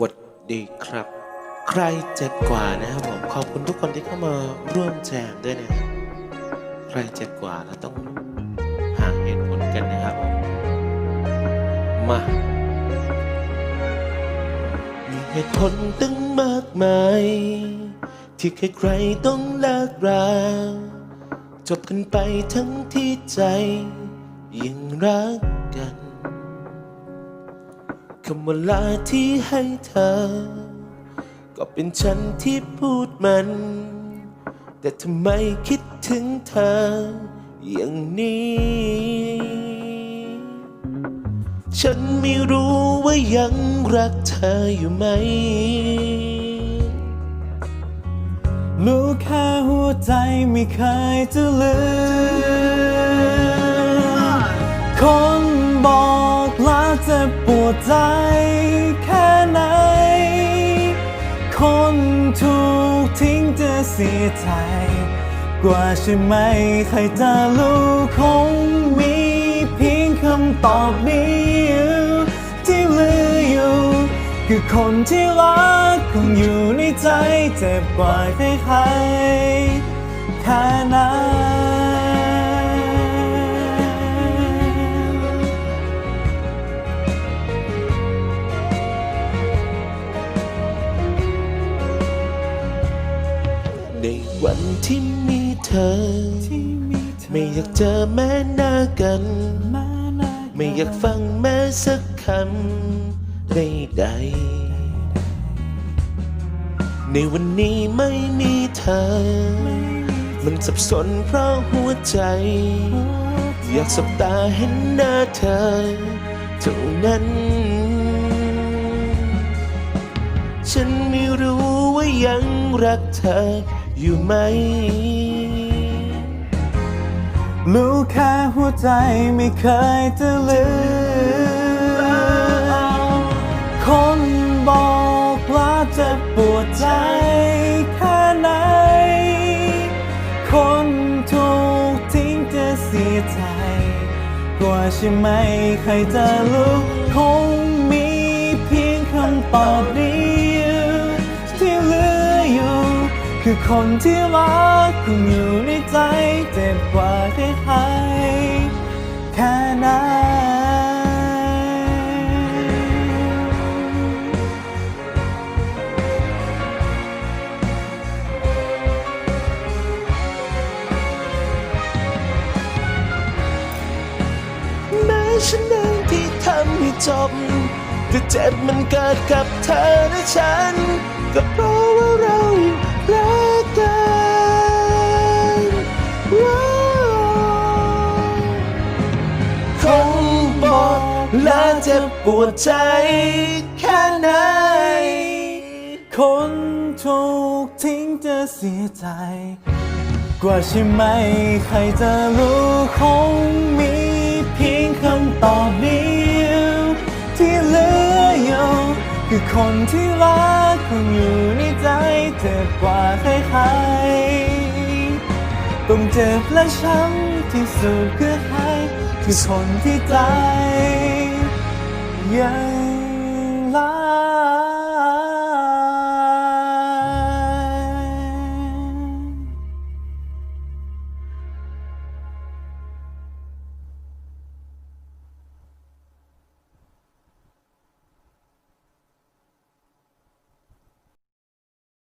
วัดดีครับ ใครเจ็บกว่านะครับผมขอบคุณทุกคนที่เข้ามาร่วมแจมด้วยนะครับใครเจ็บกว่าเราต้องหาเหตุผลกันนะครับผมมามีเหตุผลตั้งมากมาย ที่ใครๆต้องเลิกราจบกันไปทั้งที่ใจยังรักกันำว่าลาที่ให้เธอ ก็เป็นฉันที่พูดมัน แต่ทำไมคิดถึงเธอ อย่างนี้ ฉันไม่รู้ว่ายังรักเธออยู่ไหม รู้แค่หัวใจไม่เคยจะลืม คนบอกลาจะปวดใจ จะเสียใจกว่าใช่ไหม ใครจะรู้คงมีเพียงคำตอบนี้ ที่เหลืออยู่ คือคนที่รักคงอยู่ในใจ เจ็บกว่าใครๆแค่นั้นใน ที่มีเธอ ไม่อยากเจอแม้หน้ากัน ไม่อยากฟังแม้สักคำใดๆในวันนี้ไม่มีเธอ มันสับสนเพราะหัวใจ อยากสบตาเห็นหน้าเธอเท่านั้น ฉันไม่รู้ว่ายังรักเธอ อยู่ไหม รู้แค่หัวใจไม่เคยจะลืมคนบอกว่าจะปวดใจแค่ไหน คนถูกทิ้งจะเสียใจ กว่าใช่ไหมใครจะรู้คงมีเพียงคำตอบเคือคนที่รักคงอยู่ในใจเจ็บกว่าใครๆแค่นั้นแม้ฉันเองที่ทำให้จบแต่เจ็บมันเกิดกับเธอและฉัน ก็เพราะ และเจ็บปวดใจแค่ไหน คนถูกทิ้งจะเสียใจ กว่าใช่ไหมใครจะรู้คงมีเพียงคำตอบเดียวที่เหลืออยู่คือคนที่รักคงอยู่ในใจเจ็บกว่าใครๆต้องเจ็บและช้ำที่สุดคือใครคือคนที่ใจ ยังรัก